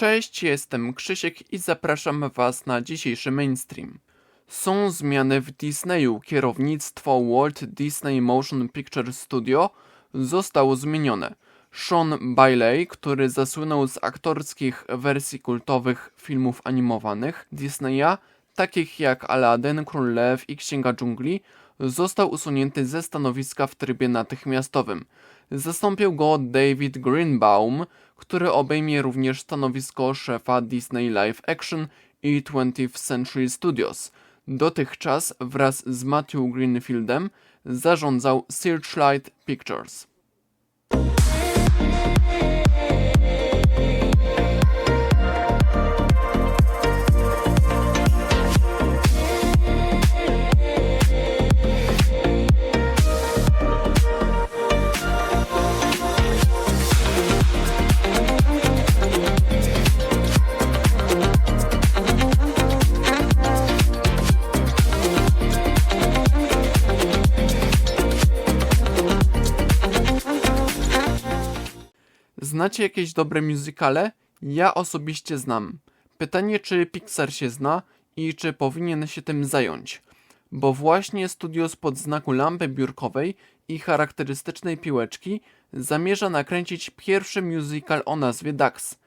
Cześć, jestem Krzysiek i zapraszam Was na dzisiejszy mainstream. Są zmiany w Disneyu. Kierownictwo Walt Disney Motion Picture Studio zostało zmienione. Sean Bailey, który zasłynął z aktorskich wersji kultowych filmów animowanych Disneya, takich jak Aladdin, Król Lew i Księga Dżungli, został usunięty ze stanowiska w trybie natychmiastowym. Zastąpił go David Greenbaum, który obejmie również stanowisko szefa Disney Live Action i 20th Century Studios. Dotychczas wraz z Matthew Greenfieldem zarządzał Searchlight Pictures. Znacie jakieś dobre musicale? Ja osobiście znam. Pytanie, czy Pixar się zna i czy powinien się tym zająć. Bo właśnie studio spod znaku lampy biurkowej i charakterystycznej piłeczki zamierza nakręcić pierwszy musical o nazwie Dax.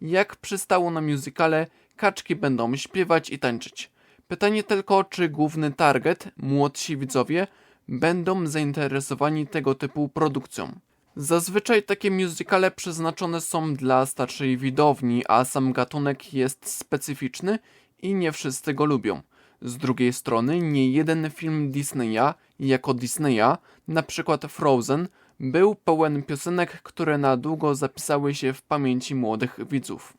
Jak przystało na musicale, kaczki będą śpiewać i tańczyć. Pytanie tylko, czy główny target, młodsi widzowie, będą zainteresowani tego typu produkcją. Zazwyczaj takie musicale przeznaczone są dla starszej widowni, a sam gatunek jest specyficzny i nie wszyscy go lubią. Z drugiej strony, nie jeden film Disneya jako Disneya, na przykład Frozen, był pełen piosenek, które na długo zapisały się w pamięci młodych widzów.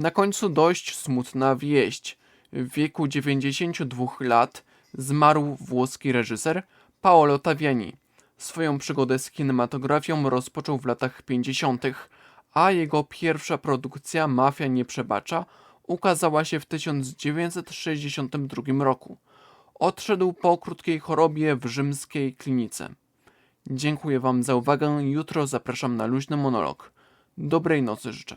Na końcu dość smutna wieść. W wieku 92 lat zmarł włoski reżyser Paolo Taviani. Swoją przygodę z kinematografią rozpoczął w latach 50., a jego pierwsza produkcja Mafia nie przebacza ukazała się w 1962 roku. Odszedł po krótkiej chorobie w rzymskiej klinice. Dziękuję Wam za uwagę. Jutro zapraszam na luźny monolog. Dobrej nocy życzę.